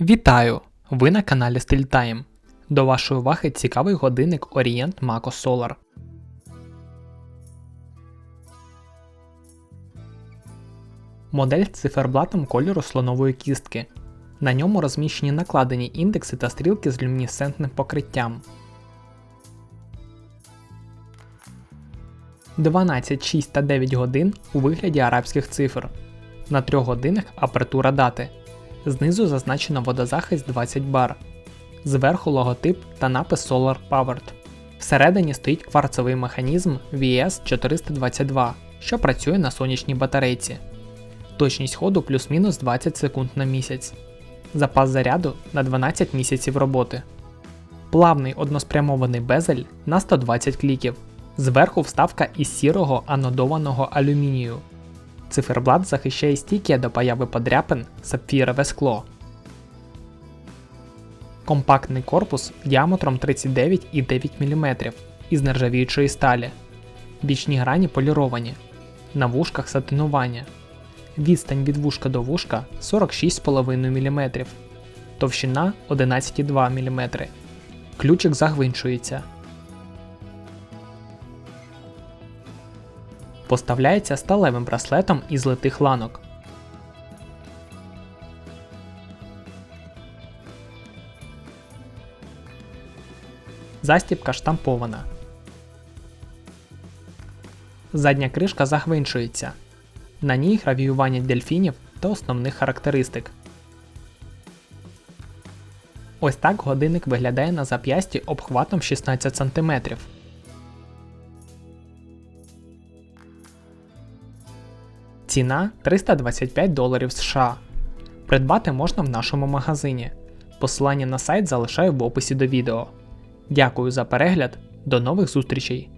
Вітаю! Ви на каналі StillTime. До вашої уваги цікавий годинник Orient Mako Solar. Модель з циферблатом кольору слонової кістки. На ньому розміщені накладені індекси та стрілки з люмінесцентним покриттям. 12, 6 та 9 годин у вигляді арабських цифр. На 3 годинах апертура дати. Знизу зазначено водозахист 20 бар. Зверху логотип та напис Solar Powered. Всередині стоїть кварцевий механізм VS422, що працює на сонячній батарейці. Точність ходу плюс-мінус 20 секунд на місяць. Запас заряду на 12 місяців роботи. Плавний односпрямований безель на 120 кліків. Зверху вставка із сірого анодованого алюмінію. Циферблат захищає стійки до появи подряпин сапфірове скло. Компактний корпус діаметром 39,9 мм із нержавіючої сталі. Бічні грані поліровані. На вушках сатинування. Відстань від вушка до вушка 46,5 мм. Товщина 11,2 мм. Ключик загвинчується. Поставляється сталевим браслетом із литих ланок. Застібка штампована. Задня кришка загвинчується. На ній гравіювання дельфінів та основних характеристик. Ось так годинник виглядає на зап'ясті обхватом 16 см. Ціна 325 доларів США. Придбати можна в нашому магазині. Посилання на сайт залишаю в описі до відео. Дякую за перегляд, до нових зустрічей!